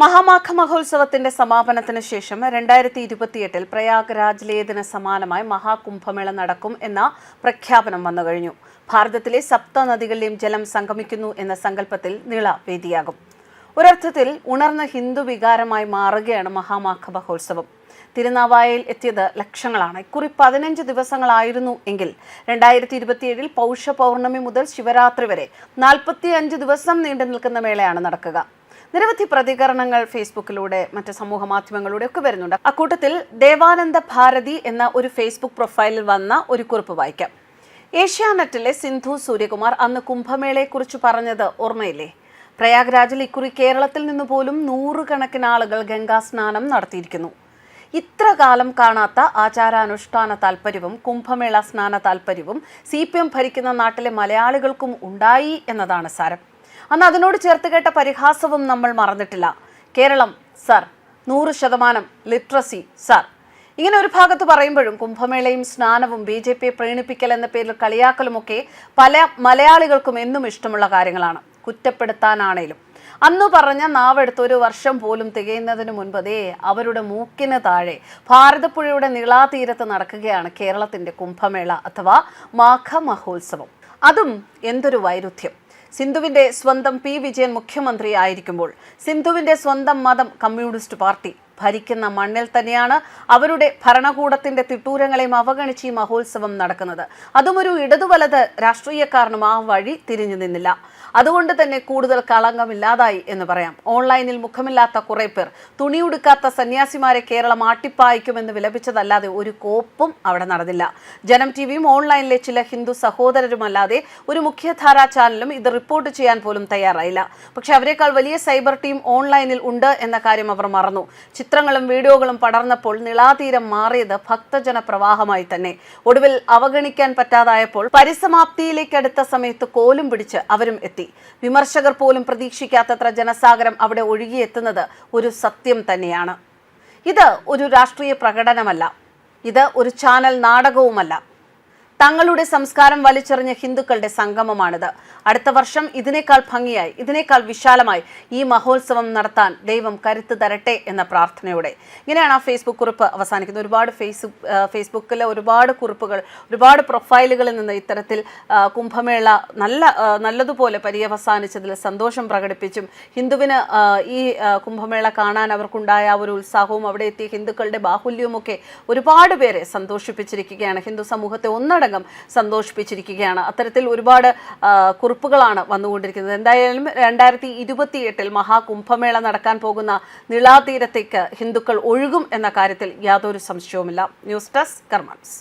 മഹാമാഘ മഹോത്സവത്തിന്റെ സമാപനത്തിന് ശേഷം രണ്ടായിരത്തി ഇരുപത്തിയെട്ടിൽ പ്രയാഗ്രാജിലേതിന് സമാനമായി മഹാകുംഭമേള നടക്കും എന്ന പ്രഖ്യാപനം വന്നു കഴിഞ്ഞു. ഭാരതത്തിലെ സപ്ത നദികളിലെയും ജലം സംഗമിക്കുന്നു എന്ന സങ്കല്പത്തിൽ നിള വേദിയാകും. ഒരർത്ഥത്തിൽ ഉണർന്ന ഹിന്ദു വികാരമായി മാറുകയാണ് മഹാമാഘ മഹോത്സവം. തിരുനാവായയിൽ എത്തിയത് ലക്ഷങ്ങളാണ്. ഇക്കുറി പതിനഞ്ച് ദിവസങ്ങളായിരുന്നു എങ്കിൽ രണ്ടായിരത്തി ഇരുപത്തിയേഴിൽ പൗഷ പൗർണമി മുതൽ ശിവരാത്രി വരെ നാൽപ്പത്തി അഞ്ച് ദിവസം നീണ്ടു നിൽക്കുന്ന മേളയാണ് നടക്കുക. നിരവധി പ്രതികരണങ്ങൾ ഫേസ്ബുക്കിലൂടെ മറ്റ് സമൂഹ മാധ്യമങ്ങളിലൂടെ ഒക്കെ വരുന്നുണ്ട്. അക്കൂട്ടത്തിൽ ദേവാനന്ദ ഭാരതി എന്ന ഒരു ഫേസ്ബുക്ക് പ്രൊഫൈലിൽ വന്ന ഒരു കുറിപ്പ് വായിക്കാം. ഏഷ്യാനെറ്റിലെ സിന്ധു സൂര്യകുമാർ അന്ന് കുംഭമേളയെക്കുറിച്ച് പറഞ്ഞത് ഓർമ്മയില്ലേ? പ്രയാഗ്രാജിൽ ഇക്കുറി കേരളത്തിൽ നിന്ന് പോലും നൂറുകണക്കിന് ആളുകൾ ഗംഗാ സ്നാനം നടത്തിയിരിക്കുന്നു. ഇത്ര കാലം കാണാത്ത ആചാരാനുഷ്ഠാന താല്പര്യവും കുംഭമേള സ്നാന താല്പര്യവും സി ഭരിക്കുന്ന നാട്ടിലെ മലയാളികൾക്കും ഉണ്ടായി എന്നതാണ് സാരം. അന്ന് അതിനോട് ചേർത്ത് കേട്ട പരിഹാസവും നമ്മൾ മറന്നിട്ടില്ല. കേരളം സർ നൂറ് ശതമാനം ലിറ്ററസി സർ. ഇങ്ങനെ ഒരു ഭാഗത്ത് പറയുമ്പോഴും കുംഭമേളയും സ്നാനവും ബി ജെ പിയെ പ്രീണിപ്പിക്കൽ എന്ന പേരിൽ കളിയാക്കലുമൊക്കെ പല മലയാളികൾക്കും എന്നും ഇഷ്ടമുള്ള കാര്യങ്ങളാണ്. കുറ്റപ്പെടുത്താനാണേലും. അന്ന് പറഞ്ഞ നാവെടുത്ത് ഒരു വർഷം പോലും തികയുന്നതിന് മുൻപതേ അവരുടെ മൂക്കിന് താഴെ ഭാരതപ്പുഴയുടെ നീളാതീരത്ത് നടക്കുകയാണ് കേരളത്തിന്റെ കുംഭമേള അഥവാ മാഘ മഹോത്സവം അതും എന്തൊരു വൈരുദ്ധ്യം. സിന്ധുവിന്റെ സ്വന്തം പി. വിജയൻ മുഖ്യമന്ത്രി ആയിരിക്കുമ്പോൾ സിന്ധുവിന്റെ സ്വന്തം മതം കമ്മ്യൂണിസ്റ്റ് പാർട്ടി ഭരിക്കുന്ന മണ്ണിൽ തന്നെയാണ് അവരുടെ ഭരണകൂടത്തിന്റെ തിട്ടൂരങ്ങളെയും അവഗണിച്ച് ഈ മഹോത്സവം നടക്കുന്നത്. അതും ഒരു ഇടതുവലത് രാഷ്ട്രീയക്കാരനും ആ വഴി തിരിഞ്ഞു നിന്നില്ല. അതുകൊണ്ട് തന്നെ കൂടുതൽ കളങ്കമില്ലാതായി എന്ന് പറയാം. ഓൺലൈനിൽ മുഖമില്ലാത്ത കുറെ പേർ തുണിയുടുക്കാത്ത സന്യാസിമാരെ കേരളം ആട്ടിപ്പായിക്കുമെന്ന് വിലപിച്ചതല്ലാതെ ഒരു കോപ്പും അവിടെ നടന്നില്ല. ജനം ടി വിയും ഓൺലൈനിലെ ചില ഹിന്ദു സഹോദരരുമല്ലാതെ ഒരു മുഖ്യധാരാ ചാനലും ഇത് റിപ്പോർട്ട് ചെയ്യാൻ പോലും തയ്യാറായില്ല. പക്ഷെ അവരെക്കാൾ വലിയ സൈബർ ടീം ഓൺലൈനിൽ ഉണ്ട് എന്ന കാര്യം അവർ മറന്നു. ചിത്രങ്ങളും വീഡിയോകളും പടർന്നപ്പോൾ നിളാതീരം മാറിയത് ഭക്തജന പ്രവാഹമായി തന്നെ. ഒടുവിൽ അവഗണിക്കാൻ പറ്റാതായപ്പോൾ പരിസമാപ്തിയിലേക്കടുത്ത സമയത്ത് കോലും പിടിച്ച് അവരും എത്തി. വിമർശകർ പോലും പ്രതീക്ഷിക്കാത്തത്ര ജനസാഗരം അവിടെ ഒഴുകിയെത്തുന്നത് ഒരു സത്യം തന്നെയാണ്. ഇത് ഒരു രാഷ്ട്രീയ പ്രകടനമല്ല. ഇത് ഒരു ചാനൽ നാടകവുമല്ല. തങ്ങളുടെ സംസ്കാരം വലിച്ചെറിഞ്ഞ ഹിന്ദുക്കളുടെ സംഗമമാണിത്. അടുത്ത വർഷം ഇതിനേക്കാൾ ഭംഗിയായി ഇതിനേക്കാൾ വിശാലമായി ഈ മഹോത്സവം നടത്താൻ ദൈവം കരുത്ത് തരട്ടെ എന്ന പ്രാർത്ഥനയോടെ. ഇങ്ങനെയാണ് ആ ഫേസ്ബുക്ക് കുറിപ്പ് അവസാനിക്കുന്നത്. ഒരുപാട് ഫേസ്ബുക്ക് ഫേസ്ബുക്കിലെ ഒരുപാട് കുറിപ്പുകൾ ഒരുപാട് പ്രൊഫൈലുകളിൽ നിന്ന് ഇത്തരത്തിൽ കുംഭമേള നല്ല നല്ലതുപോലെ പര്യവസാനിച്ചതിൽ സന്തോഷം പ്രകടിപ്പിച്ചും ഹിന്ദുവിന് ഈ കുംഭമേള കാണാൻ അവർക്കുണ്ടായ ഒരു ഉത്സാഹവും അവിടെ എത്തിയ ഹിന്ദുക്കളുടെ ബാഹുല്യവുമൊക്കെ ഒരുപാട് പേരെ സന്തോഷിപ്പിച്ചിരിക്കുകയാണ്. ഹിന്ദു സമൂഹത്തെ ഒന്നടങ്കം സന്തോഷിപ്പിച്ചിരിക്കുകയാണ്. അത്തരത്തിൽ ഒരുപാട് കുറിപ്പുകളാണ് വന്നുകൊണ്ടിരിക്കുന്നത്. എന്തായാലും രണ്ടായിരത്തി ഇരുപത്തി എട്ടിൽ മഹാകുംഭമേള നടക്കാൻ പോകുന്ന നിളാതീരത്തേക്ക് ഹിന്ദുക്കൾ ഒഴുകും എന്ന കാര്യത്തിൽ യാതൊരു സംശയവുമില്ല. News desk കർമാൻസ്.